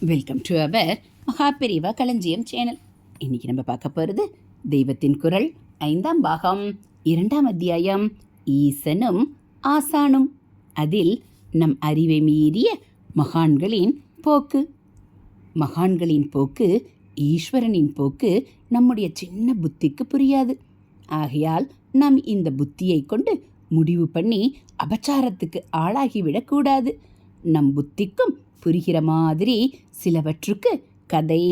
Welcome to our Maha Periyava களஞ்சியம் channel இன்னைக்கு நம்ம பார்க்க போகிறது தெய்வத்தின் குரல் ஐந்தாம் பாகம் இரண்டாம் அத்தியாயம் ஈசனும் ஆசானும். அதில் நம் அறிவை மீறிய மகான்களின் போக்கு. மகான்களின் போக்கு ஈஸ்வரனின் போக்கு நம்முடைய சின்ன புத்திக்கு புரியாது. ஆகையால் நாம் இந்த புத்தியை கொண்டு முடிவு பண்ணி அபச்சாரத்துக்கு ஆளாகிவிடக்கூடாது நம் புத்திக்கும் புரிகிற மாதிரி சிலவற்றுக்கு கதை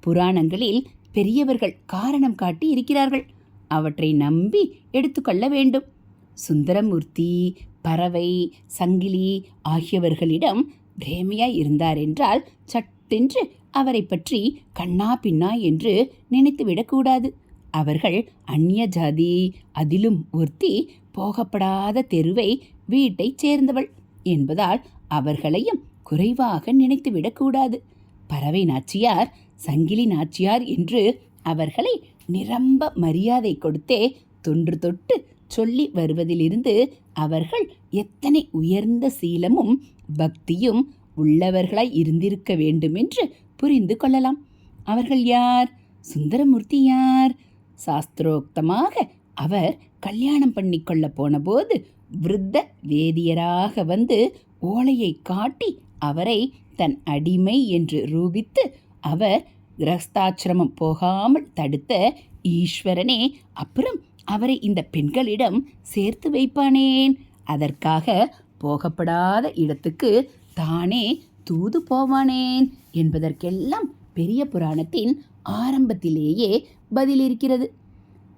புராணங்களில் பெரியவர்கள் காரணம் காட்டி இருக்கிறார்கள். அவற்றை நம்பி எடுத்துக்கொள்ள வேண்டும். சுந்தரமூர்த்தி பறவை சங்கிலி ஆகியவர்களிடம் பிரேமையாய் இருந்தார் என்றால் சட்டென்று அவரை பற்றி கண்ணா பின்னா என்று நினைத்துவிடக்கூடாது அவர்கள் அந்நிய ஜாதி அதிலும் ஒருத்தி போகப்படாத தெருவை வீட்டைச் சேர்ந்தவள் என்பதால் அவர்களையும் குறைவாக நினைத்துவிடக்கூடாது. பறவை நாச்சியார் சங்கிலி நாச்சியார் என்று அவர்களை நிரம்ப மரியாதை கொடுத்தே தொன்று தொட்டு சொல்லி வருவதிலிருந்து அவர்கள் எத்தனை உயர்ந்த சீலமும் பக்தியும் உள்ளவர்களாய் இருந்திருக்க வேண்டுமென்று புரிந்து கொள்ளலாம். அவர்கள் யார்? சுந்தரமூர்த்தி யார்? சாஸ்திரோக்தமாக அவர் கல்யாணம் பண்ணிக்கொள்ள போனபோது விருத்த வேதியராக வந்து ஓலையை காட்டி அவரை தன் அடிமை என்று ரூபித்து அவர் கிரஸ்தாச்சிரமம் போகாமல் தடுத்த ஈஸ்வரனே அப்புறம் அவரை இந்த பெண்களிடம் சேர்த்து வைப்பானேன்? அதற்காக போகப்படாத இடத்துக்கு தானே தூது போவானேன்? என்பதற்கெல்லாம் பெரிய புராணத்தின் ஆரம்பத்திலேயே பதில் இருக்கிறது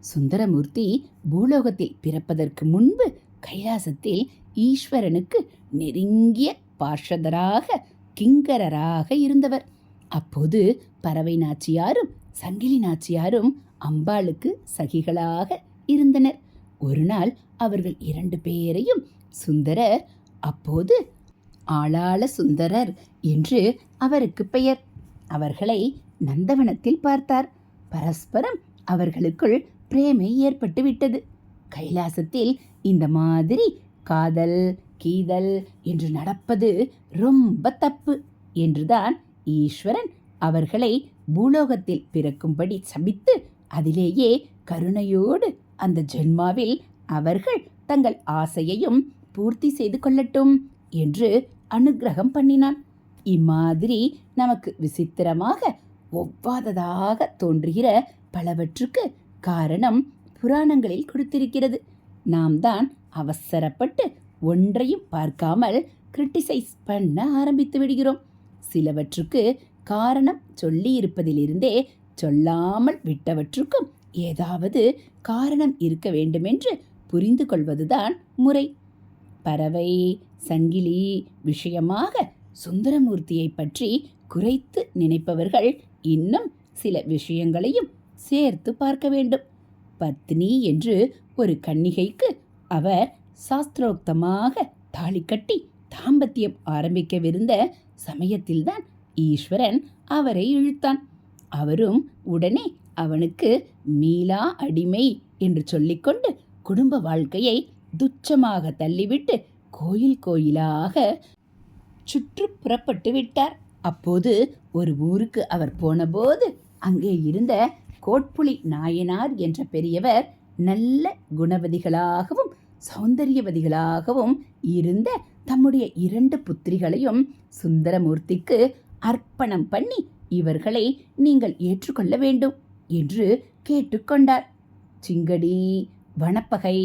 சுந்தரமூர்த்தி பூலோகத்தில் பிறப்பதற்கு முன்பு கைலாசத்தில் ஈஸ்வரனுக்கு நெருங்கிய பார்ஷதராக கிங்கரராக இருந்தவர். அப்போது பறவை நாச்சியாரும் சங்கிலி நாச்சியாரும் அம்பாளுக்கு சகிகளாக இருந்தனர். ஒரு நாள் அவர்கள் இரண்டு பேரையும் சுந்தரர் அப்போது ஆளாள சுந்தரர் என்று அவருக்கு பெயர். அவர்களை நந்தவனத்தில் பார்த்தார். பரஸ்பரம் அவர்களுக்குள் பிரேமை ஏற்பட்டுவிட்டது. கைலாசத்தில் இந்த மாதிரி காதல் கீதல் என்று நடப்பது ரொம்ப தப்பு என்றுதான் ஈஸ்வரன் அவர்களை பூலோகத்தில் பிறக்கும்படி சபித்து அதிலேயே கருணையோடு அந்த ஜென்மாவில் அவர்கள் தங்கள் ஆசையையும் பூர்த்தி செய்து கொள்ளட்டும் என்று அனுக்கிரகம் பண்ணினான். இம்மாதிரி நமக்கு விசித்திரமாக ஒவ்வாததாக தோன்றுகிற பலவற்றுக்கு காரணம் புராணங்களில் கொடுத்திருக்கிறது. நாம் தான் அவசரப்பட்டு ஒன்றையும் பார்க்காமல் கிரிட்டிசைஸ் பண்ண ஆரம்பித்து விடுகிறோம். சிலவற்றுக்கு காரணம் சொல்லி இருப்பதிலிருந்தே சொல்லாமல் விட்டவற்றுக்கும் ஏதாவது காரணம் இருக்க வேண்டுமென்று புரிந்து கொள்வதுதான் முறை. பறவை சங்கிலி விஷயமாக சுந்தரமூர்த்தியை பற்றி குறைத்து நினைப்பவர்கள் இன்னும் சில விஷயங்களையும் சேர்த்து பார்க்க வேண்டும். பத்னி என்று ஒரு கன்னிகைக்கு அவர் சாஸ்திரோக்தமாக தாலி கட்டி தாம்பத்தியம் ஆரம்பிக்கவிருந்த சமயத்தில்தான் ஈஸ்வரன் அவரை இழுத்தான். அவரும் உடனே அவனுக்கு மீளா அடிமை என்று சொல்லிக்கொண்டு குடும்ப வாழ்க்கையை துச்சமாக தள்ளிவிட்டு கோயில் கோயிலாக சுற்று புறப்பட்டு விட்டார். அப்போது ஒரு ஊருக்கு அவர் போனபோது அங்கே இருந்த கோட்புலி நாயனார் என்ற பெரியவர் நல்ல குணவதிகளாகவும் சௌந்தரியவதிகளாகவும் இருந்த தம்முடைய இரண்டு புத்திரிகளையும் சுந்தரமூர்த்திக்கு அர்ப்பணம் பண்ணி இவர்களை நீங்கள் ஏற்றுக்கொள்ள வேண்டும் என்று கேட்டுக்கொண்டார். சிங்கடி வனப்பகை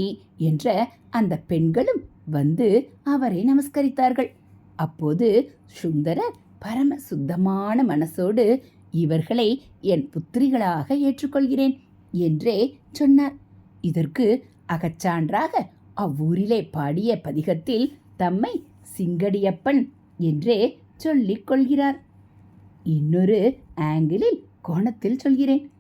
என்ற அந்த பெண்களும் வந்து அவரை நமஸ்கரித்தார்கள். அப்போது சுந்தரர் பரம சுத்தமான மனசோடு இவர்களை என் புத்திரிகளாக ஏற்றுக்கொள்கிறேன் என்றே சொன்னார். இதற்கு அகச்சான்றாக அவ்வூரிலே பாடிய பதிகத்தில் தம்மை சிங்கடியப்பன் என்றே சொல்லிக் கொள்கிறார். இன்னொரு ஆங்கிளில் கோணத்தில் சொல்கிறேன்.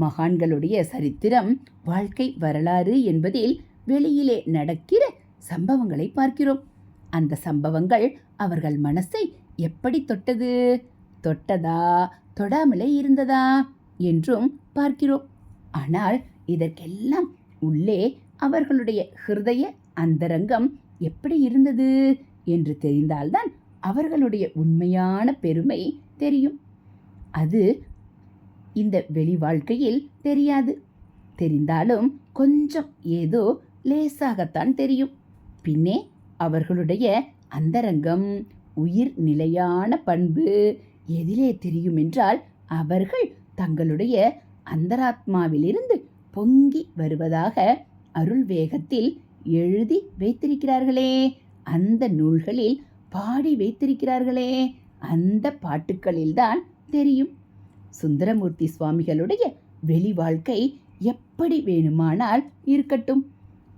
மகான்களுடைய சரித்திரம் வாழ்க்கை வரலாறு என்பதில் வெளியிலே நடக்கிற சம்பவங்களை பார்க்கிறோம். அந்த சம்பவங்கள் அவர்கள் மனசை எப்படி தொட்டது? தொட்டதா? தொடாமலே இருந்ததா? என்றும் பார்க்கிறோம். ஆனால் இதற்கெல்லாம் உள்ளே அவர்களுடைய ஹிருதய அந்தரங்கம் எப்படி இருந்தது என்று தெரிந்தால்தான் அவர்களுடைய உண்மையான பெருமை தெரியும். அது இந்த வெளி வாழ்க்கையில் தெரியாது. தெரிந்தாலும் கொஞ்சம் ஏதோ லேசாகத்தான் தெரியும். பின்னே அவர்களுடைய அந்தரங்கம் உயிர் நிலையான பண்பு எதிலே தெரியும் என்றால் அவர்கள் தங்களுடைய அந்தராத்மாவிலிருந்து பொங்கி வருவதாக அருள் வேகத்தில் எழுதி வைத்திருக்கிறார்களே. அந்த நூல்களில் பாடி வைத்திருக்கிறார்களே. அந்த பாட்டுக்களில்தான் தெரியும். சுந்தரமூர்த்தி சுவாமிகளுடைய வெளி வாழ்க்கை எப்படி வேணுமானால் இருக்கட்டும்.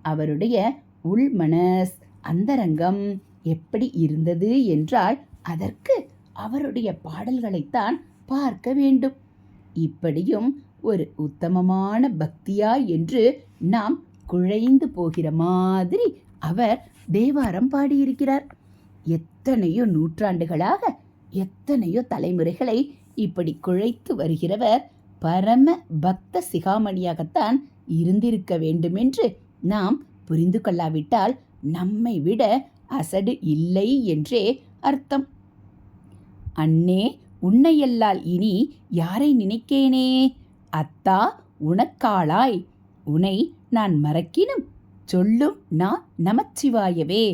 அவருடைய உள்மனஸ் அந்தரங்கம் எப்படி இருந்தது என்றால் அதற்கு அவருடைய பாடல்களைத்தான் பார்க்க வேண்டும். இப்படியும் ஒரு உத்தமமான பக்தியா என்று நாம் குழைந்து போகிற மாதிரி அவர் தேவாரம் பாடியிருக்கிறார். எத்தனையோ நூற்றாண்டுகளாக எத்தனையோ தலைமுறைகளை இப்படி குழைத்து வருகிறவர் பரம பக்த சிகாமணியாகத்தான் இருந்திருக்க வேண்டுமென்று நாம் புரிந்து கொள்ளாவிட்டால் நம்மை விட அசடு இல்லை என்றே அர்த்தம். அண்ணே உன்னையல்லால் இனி யாரை நினைக்கேனே? அத்தா உனக்காளாய். உனை நான் மறக்கினும் சொல்லும் நான் நமச்சிவாயவே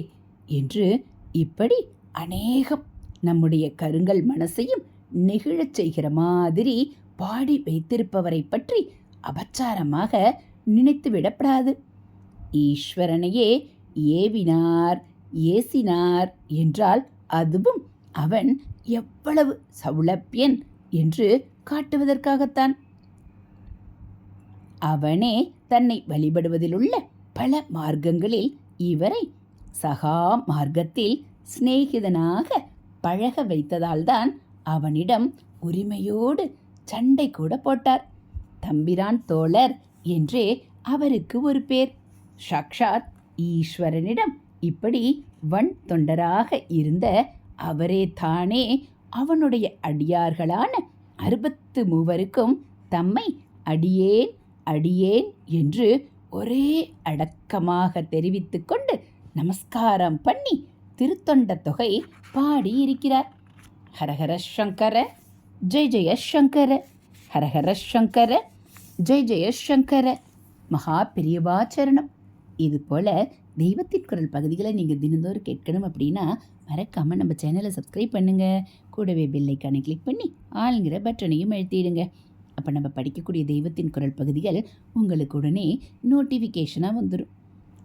என்று இப்படி அநேகம் நம்முடைய கருங்கல் மனசையும் நெகிழச் செய்கிற மாதிரி பாடி வைத்திருப்பவரை பற்றி அபச்சாரமாக நினைத்து விடப்படாது. ஈஸ்வரனையே ஏவினார் ஏசினார் என்றால் அதுவும் அவன் எவ்வளவு சவுளப்பியன் என்று காட்டுவதற்காகத்தான். அவனே தன்னை வழிபடுவதிலுள்ள பல மார்க்கங்களில் இவரை சகா மார்க்கத்தில் சிநேகிதனாக பழக வைத்ததால்தான் அவனிடம் உரிமையோடு சண்டை கூட போட்டார். தம்பிரான் தோழர் என்றே அவருக்கு ஒரு பேர். சாக்ஷாத் ஈஸ்வரனிடம் இப்படி வன் தொண்டராக இருந்த அவரே தானே அவனுடைய அடியார்களான அறுபத்து மூவருக்கும் தம்மை அடியேன் அடியேன் என்று ஒரே அடக்கமாக தெரிவித்து கொண்டு நமஸ்காரம் பண்ணி திருத்தொண்ட தொகை பாடி இருக்கிறார் ஹரஹர சங்கர ஜெய் ஜெய சங்கர ஹரஹர சங்கர ஜெய் ஜெய சங்கர. மகா பெரியவாச்சரணம் இது போல் தெய்வத்தின் குரல் பகுதிகளை நீங்கள் தினந்தோறும் கேட்கணும் அப்படின்னா மறக்காமல் நம்ம சேனலை சப்ஸ்கிரைப் பண்ணுங்கள் கூடவே பெல்லைக்கானை கிளிக் பண்ணி ஆளுங்கிற பட்டனையும் எழுத்திடுங்க அப்போ நம்ம படிக்கக்கூடிய தெய்வத்தின் குரல் பகுதிகள் உங்களுக்கு உடனே நோட்டிஃபிகேஷனாக வந்துடும்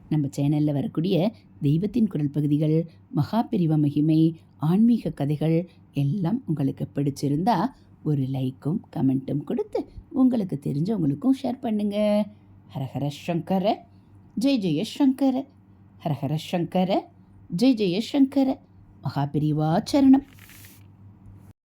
நம்ம சேனலில் வரக்கூடிய தெய்வத்தின் குரல் பகுதிகள் மகாபிரிவ மகிமை ஆன்மீக கதைகள் எல்லாம் உங்களுக்கு பிடிச்சிருந்தா ஒரு லைக்கும் கமெண்ட்டும் கொடுத்து உங்களுக்கு தெரிஞ்சவங்களுக்கும் ஷேர் பண்ணுங்க. ஹரஹர சங்கர ஜெய் ஜெய சங்கர. ஹரஹர சங்கர ஜெய் ஜெய சங்கர. மகாபிரிவாச்சரணம்